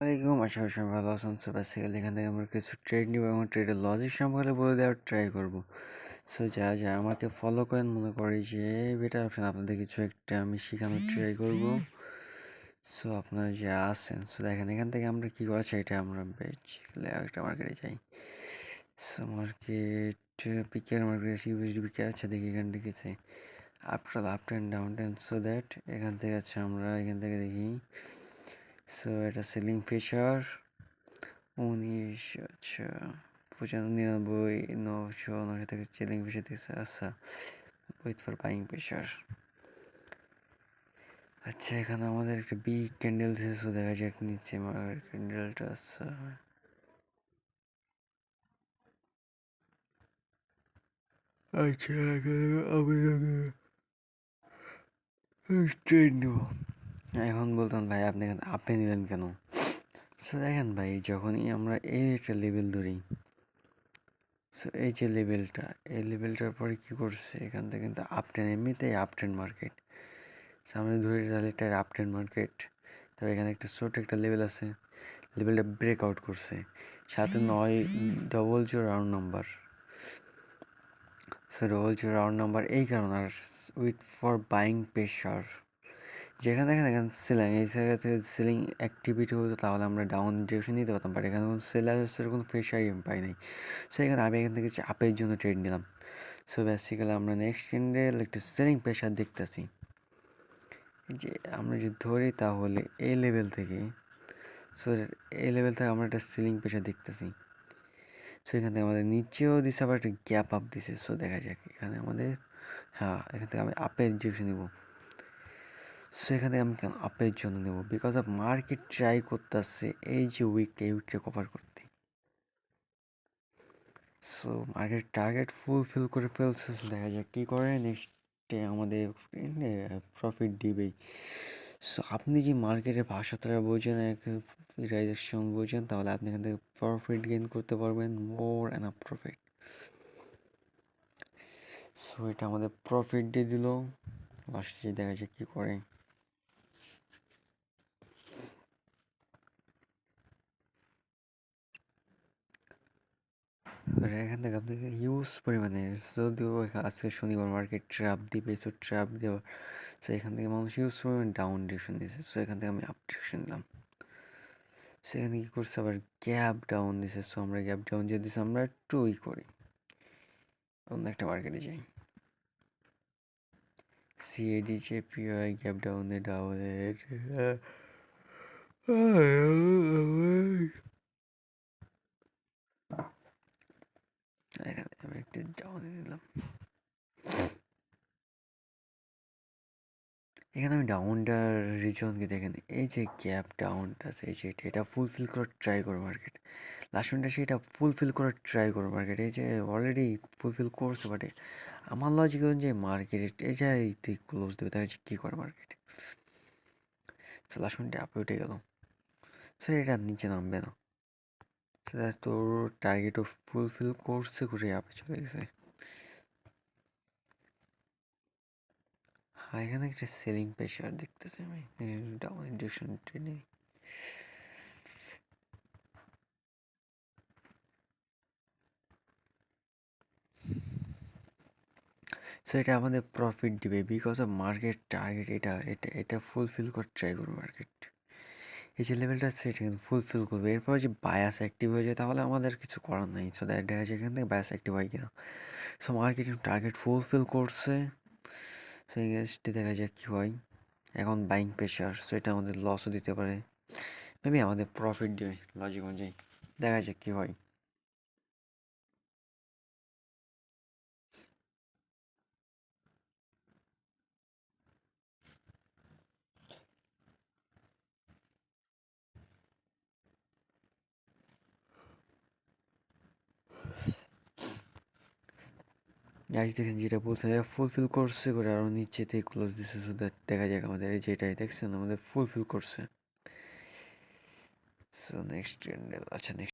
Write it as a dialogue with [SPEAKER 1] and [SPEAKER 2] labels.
[SPEAKER 1] আসসালামাইকুম আশা করি সবাই ভালো আছেন। সো বেসিক্যালি এখান থেকে আমরা কিছু ট্রেড নিব এবং ট্রেডের লজিক সম্পর্কে বলে দেওয়ার ট্রাই করব। সো যা যা আমাকে ফলো করেন, মনে করি যে বেটার অপশন আপনাদের কিছু একটা আমি শেখানোর ট্রাই করব। সো আপনারা যে আছেন সো দেখেন এখান থেকে আমরা কী করা চাই এটা আমরা বেসিক্যালি একটা মার্কেটে যাই। So market picker market USD picker আছে, দেখি এখান থেকে up up and down ten so that এখান থেকে আছে আমরা, এখান থেকে দেখি। সো এটা সিলিং প্রেশার উনিশ আচ্ছা পঁচানব্বই, নিরানব্বই নশো নশো থেকে সিলিং প্রেশার দিচ্ছে আচ্ছা উইথ ফর বাইং প্রেশার আচ্ছা এখানে আমাদের একটা বিগ ক্যান্ডেল দিয়েছে দেখা যাক নিচে আমার ক্যান্ডেলটা আচ্ছা। আচ্ছা আমি ট্রেন নেব। এখন বলতাম, ভাই, আপনি আপনি নিলেন কেন? সো দেখেন ভাই, যখনই আমরা এই একটা লেভেল ধরি সো এই যে লেভেলটা এই লেভেলটার পরে কী করছে? এখান থেকে কিন্তু আপটেন এমনিতেই আপটেন মার্কেট সামনে ধরে তাহলে এটা আপটেন মার্কেট তবে এখানে একটা ছোট একটা লেভেল আছে। লেভেলটা ব্রেক আউট করছে। সাথে নয় double zero round number so double zero round number এই কারণে, আর উইথ ফর বাইং প্রেশার যেখানে দেখেন এখানে সিলিং এই জায়গাতে সিলিং অ্যাক্টিভিটি হতো তাহলে আমরা ডাউন ডিরেকশন নিতে পারতাম বাট এখানে কোনো সেলার্সের কোনো প্রেশারই আমি পাই নাই সো এখানে আমি এখান থেকে আপের জন্য ট্রেড নিলাম। সো বেসিক্যালি আমরা নেক্সট ট্রেন্ডে একটু সেলিং প্রেশার দেখতেছি। যে আমরা যদি ধরি তাহলে এই লেভেল থেকে সো এই লেভেল থেকে আমরা একটা সিলিং প্রেশার দেখতেছি। সো এখান থেকে আমাদের নিচেও দিছে আবার একটা গ্যাপ আপ দিছে। সো দেখা যাক, এখানে আমাদের হ্যাঁ এখান থেকে আমি আপের ডিরেকশন নেব। সো এখানে আমি আপের জন্য নেব? বিকজ অফ মার্কেট ট্রাই করতেছে, এই যে উইকটা এই উইকটা কভার করতে। সো মার্কেট টার্গেট ফুলফিল করে ফেলছে দেখা যাক কী করে নেক্সটে আমাদের প্রফিট দিবেই সো আপনি যে মার্কেটের ভাষাটা বোঝেন, এক রিলাইজেশন বোঝেন, তাহলে আপনি এখান থেকে প্রফিট গেইন করতে পারবেন more and up profit so এটা আমাদের প্রফিট দিয়ে দিল। লাস্টে দেখা যাক কী করে। এখান থেকে আপনাকে হিউজ পরিমাণে, যদিও আজকে শনিবার মার্কেট ট্র্যাপ দিবে সো ট্র্যাপ দেওয়া সো এখান থেকে মানুষ হিউজ পরিমাণে ডাউন ডিরেকশন দিয়েছে সো এখান থেকে আমি আপ ডিরেকশন দিলাম। সেখানে কী করছে? আবার গ্যাপ ডাউন দিছে সো আমরা গ্যাপ ডাউন যে দিছে, আমরা একটু ই করি। অন্য একটা মার্কেটে যাই। সিএডি জেপিআই গ্যাপ ডাউনে ডাউনের একটু ডাউনে দিলাম এখানে আমি ডাউনটার রিজনকে দেখেন এই যে গ্যাপ ডাউনটা আছে, এই যে এটা ফুলফিল করার ট্রাই করো মার্কেট লাস্ট মিনিটে সেটা ফুলফিল করার ট্রাই করো মার্কেট এই যে অলরেডি ফুলফিল করছে বাট আমার লজিক যে মার্কেট এই যে তুই ক্লোজ দেবে তাই কী করে মার্কেট লাস্ট মিনিটে আপে উঠে গেল। স্যার এটা নিচে নামবে না। সেটা তোর টার্গেটও ফুলফিল করছে করে আপে চলে গেছে। হ্যাঁ এখানে একটা সেলিং প্রেশার দেখতেছি আমি। ডাউন ইন্ডাকশন ট্রেনে সো এটা আমাদের প্রফিট দিবে বিকজ অফ মার্কেট টার্গেট এটা এটা এটা ফুলফিল করতে ট্রাই করবে মার্কেট এই যে লেভেলটা সেটা কিন্তু ফুলফিল করবে। এরপর যে বায়াস অ্যাক্টিভ হয়ে যায়, তাহলে আমাদের কিছু করার নেই। সো দ্যাট দেখা যায় এখান থেকে বায়াস অ্যাক্টিভ হয় কিনা। সো মার্কেটিং টার্গেট ফুলফিল করছে। সো এই দেখা যায় কী হয়। এখন বাইং প্রেশার সো এটা আমাদের লসও দিতে পারে। মেবি আমাদের প্রফিট দেবে লজিক অনুযায়ী। দেখা যাক কী হয়। গাছ দেখেন যেটা বলছে ফুলফিল করছে করে আরও নিচেতে ক্লোজ দিছে সো দ্যাট দেখা যাক আমাদের এই যেটাই দেখছেন, আমাদের ফুলফিল করছে। সো নেক্সট আচ্ছা নেক্সট